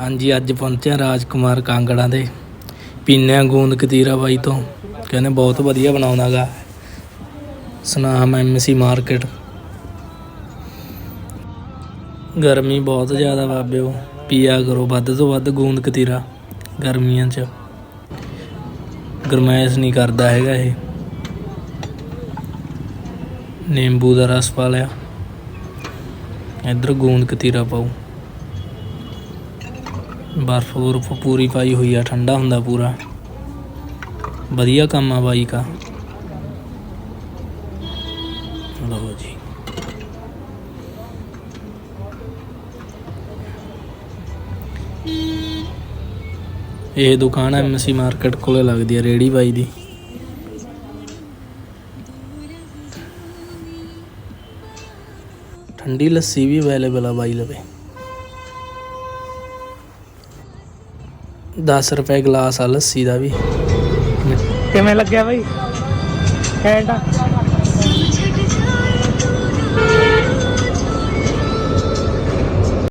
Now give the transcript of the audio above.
ਹਾਂਜੀ, ਅੱਜ ਪਹੁੰਚਿਆ ਰਾਜਕੁਮਾਰ ਕਾਂਗੜਾ ਦੇ ਪੀਨਿਆ ਗੂੰਦ ਕਤੀਰਾ ਬਾਈ ਤੋਂ। ਕਹਿੰਦੇ ਬਹੁਤ ਵਧੀਆ ਬਣਾਉਂਦਾਗਾ ਸਨਾਮ ਐਮਸੀ ਮਾਰਕੀਟ। ਗਰਮੀ ਬਹੁਤ ਜ਼ਿਆਦਾ ਬਾਬਿਓ। ਪੀਆ ਕਰੋ ਵੱਧ ਤੋਂ ਵੱਧ ਗੂੰਦ ਕਤੀਰਾ ਗਰਮੀਆਂ 'ਚ। ਗਰਮੈਸ਼ ਨਹੀਂ ਕਰਦਾ ਹੈਗਾ ਇਹ। ਨਿੰਬੂ ਦਾ ਰਸ ਪਾ ਲਿਆ। ਇੱਧਰ ਗੂੰਦ ਕਤੀਰਾ ਪਾਉ ਬਰਫ ਬੁਰਫ ਪੂਰੀ ਪਾਈ ਹੋਈ ਆ, ਠੰਡਾ ਹੁੰਦਾ ਪੂਰਾ। ਵਧੀਆ ਕੰਮ ਆ ਬਾਈ ਕਾ ਲਓ ਜੀ। ਇਹ ਦੁਕਾਨ ਐਮਸੀ ਮਾਰਕੀਟ ਕੋਲੇ ਲੱਗਦੀ ਆ, ਰੇੜੀ ਬਾਈ ਦੀ। ਠੰਡੀ ਲੱਸੀ ਵੀ ਅਵੇਲੇਬਲ ਆ ਬਾਈ ਲਵੇ। 10 ਰੁਪਏ ਗਲਾਸ ਆ ਲੱਸੀ ਦਾ ਵੀ। ਕਿਵੇਂ ਲੱਗਿਆ ਬਾਈ? ਘੈਂਟ